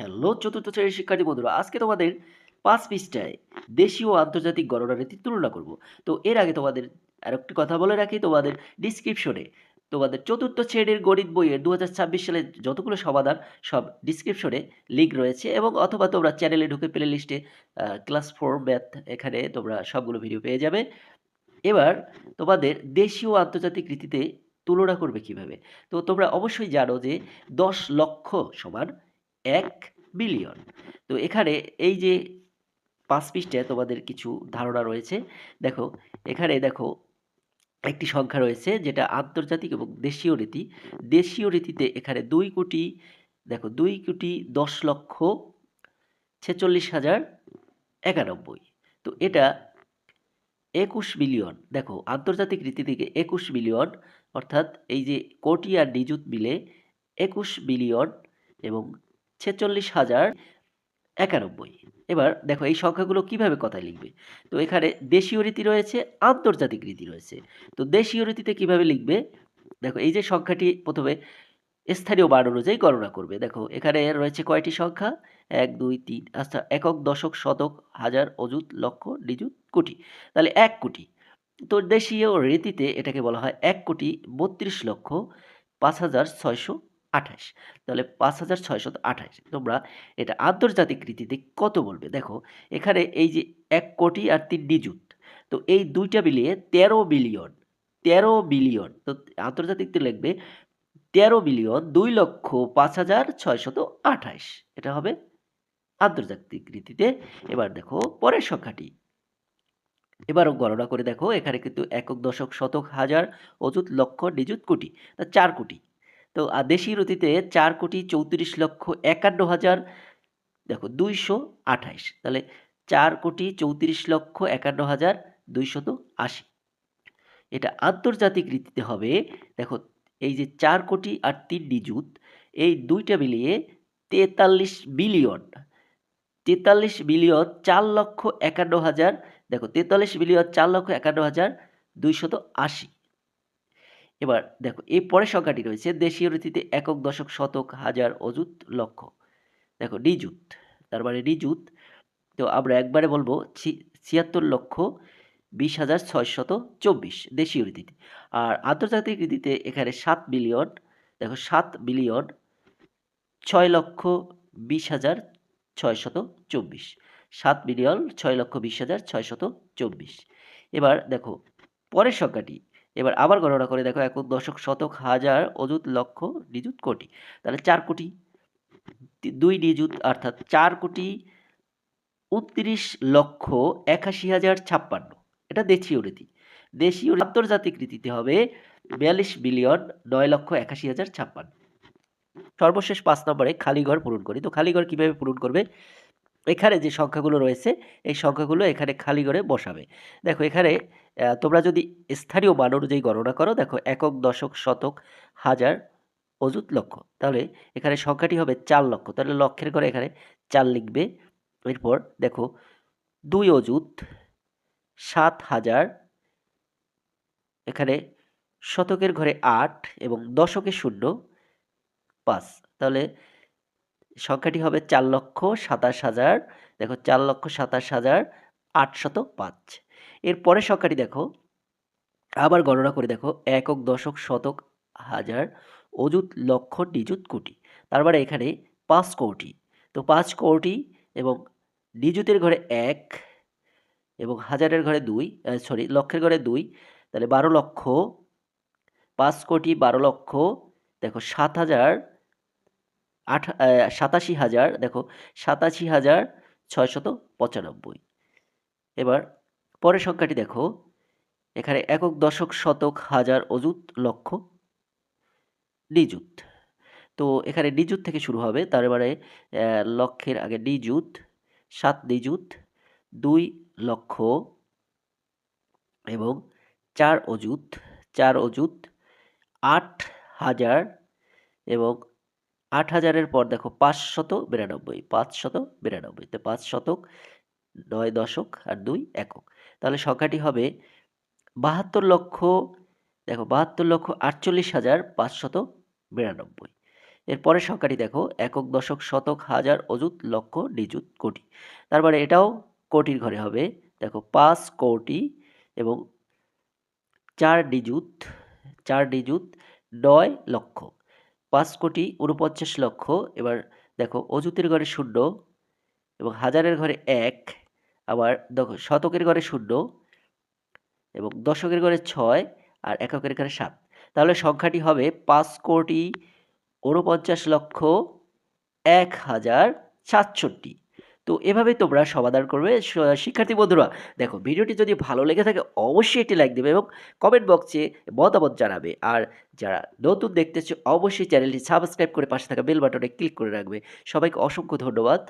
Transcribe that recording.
Hello চতুর্থ শ্রেণির শিক্ষার্থী বন্ধুরা, আজকে তোমাদের পাঁচ পৃষ্ঠায় দেশীয় ও আন্তর্জাতিক গণনা রীতির তুলনা করব। তো এর আগে তোমাদের আর একটি কথা বলে রাখি, তোমাদের ডিসক্রিপশনে তোমাদের চতুর্থ শ্রেণির গণিত বইয়ের দু হাজার ছাব্বিশ সালে যতগুলো সমাধান, সব ডিসক্রিপশনে লিঙ্ক রয়েছে এবং অথবা তোমরা চ্যানেলে ঢুকে প্লে লিস্টে ক্লাস ফোর ম্যাথ এখানে তোমরা সবগুলো ভিডিও পেয়ে যাবে। এবার তোমাদের দেশীয় আন্তর্জাতিক রীতিতে তুলনা করবে কীভাবে? তো তোমরা অবশ্যই জানো যে দশ লক্ষ সমান এক বিলিয়ন। তো এখানে এই যে পাঁচ পৃষ্ঠায় তোমাদের কিছু ধারণা রয়েছে, দেখো, এখানে দেখো একটি সংখ্যা রয়েছে যেটা আন্তর্জাতিক এবং দেশীয় রীতি। দেশীয় রীতিতে এখানে দুই কোটি, দেখো, দুই কোটি দশ লক্ষ ছেচল্লিশ হাজার একানব্বই। তো এটা একুশ বিলিয়ন, দেখো, আন্তর্জাতিক রীতি থেকে একুশ বিলিয়ন, অর্থাৎ এই যে কোটি আর নিযুত মিলে একুশ বিলিয়ন এবং ছেচল্লিশ হাজার একানব্বই। এবার দেখো এই সংখ্যাগুলো কীভাবে কথায় লিখবে? তো এখানে দেশীয় রীতি রয়েছে, আন্তর্জাতিক রীতি রয়েছে। তো দেশীয় রীতিতে কীভাবে লিখবে? দেখো এই যে সংখ্যাটি প্রথমে স্থানীয় মান অনুযায়ী গণনা করবে। দেখো এখানে রয়েছে কয়টি সংখ্যা? এক, দুই, তিন আচ্ছা একক, দশক, শতক, হাজার, অযুত, লক্ষ, নিযুত, কোটি। তাহলে এক কোটি। তো দেশীয় রীতিতে এটাকে বলা হয় এক কোটি বত্রিশ লক্ষ পাঁচ হাজার ছয়শো আঠাশ। তাহলে পাঁচ হাজার ছয়শত আঠাশ। তোমরা এটা আন্তর্জাতিক রীতিতে কত বলবে? দেখো, এখানে এই যে এক কোটি আর তিন নিযুত তো এই দুইটা মিলিয়ে তেরো বিলিয়ন তেরো বিলিয়ন, তো আন্তর্জাতিকতে লিখবে তেরো বিলিয়ন দুই লক্ষ পাঁচ হাজার ছয়শত আঠাশ। এটা হবে আন্তর্জাতিক রীতিতে। এবার দেখো, পরের সংখ্যাটি। এবারও গণনা করে দেখো, এখানে কিন্তু একক, দশক, শতক, হাজার, অযুত, লক্ষ নিযুত কোটি, তা চার কোটি। তো দেশি রতিতে চার কোটি চৌত্রিশ লক্ষ একান্ন হাজার, দেখো, দুইশো আঠাইশ। তাহলে চার কোটি চৌত্রিশ লক্ষ একান্ন হাজার দুইশত আশি। এটা আন্তর্জাতিক রীতিতে হবে, দেখো, এই যে চার কোটি আর তিন নিযুত, এই দুইটা মিলিয়ে তেতাল্লিশ বিলিয়ন তেতাল্লিশ বিলিয়ন চার লক্ষ একান্ন হাজার, দেখো, তেতাল্লিশ বিলিয়ন চার লক্ষ একান্ন হাজার দুইশত আশি। এবার দেখো, এই পরের সংখ্যাটি রয়েছে দেশীয় রীতিতে একক, দশক, শতক, হাজার, অযুত, লক্ষ। দেখো নিযুত তার মানে নিযুত তো আমরা একবারে বলব ছিয়াত্তর লক্ষ বিশ হাজার ছয়শত চব্বিশ দেশীয় রীতিতে। আর আন্তর্জাতিক রীতিতে এখানে সাত বিলিয়ন, দেখো, সাত বিলিয়ন ছয় লক্ষ বিশ হাজার ছয়শত চব্বিশ। সাত বিলিয়ন ছয় লক্ষ বিশ হাজার ছয়শত চব্বিশ। এবার দেখো, পরের সংখ্যাটি এবার আবার গণনা করে দেখো একক দশক শতক হাজার অযুত লক্ষ নিযুত কোটি। তাহলে চার কোটি দুই নিযুত অর্থাৎ চার কোটি উনত্রিশ লক্ষ একাশি হাজার ছাপ্পান্ন। এটা দেশীয় রীতি। দেশীয় আন্তর্জাতিক রীতিতে হবে বিয়াল্লিশ বিলিয়ন নয় লক্ষ একাশি হাজার ছাপ্পান্ন। সর্বশেষ পাঁচ নম্বরে খালিঘর পূরণ করি। তো খালিঘর কীভাবে পূরণ করবে? এখানে যে সংখ্যাগুলো রয়েছে, এই সংখ্যাগুলো এখানে খালি করে বসাবে। দেখো এখানে তোমরা যদি স্থানীয় মান অনুযায়ী গণনা করো, দেখো একক, দশক, শতক, হাজার, অযুত, লক্ষ। তাহলে এখানে সংখ্যাটি হবে চার লক্ষ। তাহলে লক্ষের ঘরে এখানে চার লিখবে। এরপর দেখো, দুই অযুত, সাত হাজার, এখানে শতকের ঘরে আট এবং দশকে শূন্য, পাঁচ। তাহলে সংখ্যাটি হবে চার লক্ষ সাতাশ হাজার। দেখো চার লক্ষ সাতাশ হাজার আটশত পাঁচ। এর পরের সংখ্যাটি দেখো। আবার গণনা করে দেখো, একক, দশক, শতক হাজার, অযুত, লক্ষ, নিযুত, কোটি। তার মানে এখানে পাঁচ কোটি। তো পাঁচ কোটি এবং নিযুতের ঘরে এক এবং হাজারের ঘরে দুই সরি লক্ষের ঘরে দুই, তাহলে বারো লক্ষ, পাঁচ কোটি বারো লক্ষ, দেখো সাত হাজার আট সাতাশি হাজার, দেখো, সাতাশি হাজার ছয়শত পঁচানব্বই। এবার পরের সংখ্যাটি দেখো, এখানে একক দশক শতক হাজার অযুত লক্ষ নিযুত। তো এখানে নিযুত থেকে শুরু হবে, তার মানে লক্ষের আগে নিযুত, সাত নিযুত, দুই লক্ষ এবং চার অযুত চার অযুত, আট হাজার এবং আট হাজারের পর দেখো পাঁচশত বিরানব্বই পাঁচশত বিরানব্বই। তো পাঁচ শতক নয় দশক আর দুই একক। তাহলে সংখ্যাটি হবে বাহাত্তর লক্ষ, দেখো বাহাত্তর লক্ষ আটচল্লিশ হাজার পাঁচশত বিরানব্বই। এরপরের সংখ্যাটি দেখো একক দশক শতক হাজার অযুত লক্ষ নিযুত কোটি। তারপরে এটাও কোটির ঘরে হবে। দেখো পাঁচ কোটি এবং চার ডিজুত চার ডিজুত নয় লক্ষ। পাঁচ কোটি উনপঞ্চাশ লক্ষ, এবার দেখো অযুতের ঘরে শূন্য এবং হাজারের ঘরে এক, আবার দেখো শতকের ঘরে শূন্য এবং দশকের ঘরে ছয় আর এককের ঘরে সাত। তাহলে সংখ্যাটি হবে পাঁচ কোটি উনপঞ্চাশ লক্ষ এক হাজার সাতষট্টি। তো এভাবেই তোমরা সমাধান করবে। শিক্ষার্থী বন্ধুরা, দেখো, ভিডিওটি যদি ভালো লেগে থাকে, অবশ্যই একটি লাইক দেবে এবং কমেন্ট বক্সে মতামত জানাবে। আর যারা নতুন দেখতেছো, অবশ্যই চ্যানেলটি সাবস্ক্রাইব করে পাশে থাকা বেল বাটনে ক্লিক করে রাখবে। সবাইকে অসংখ্য ধন্যবাদ।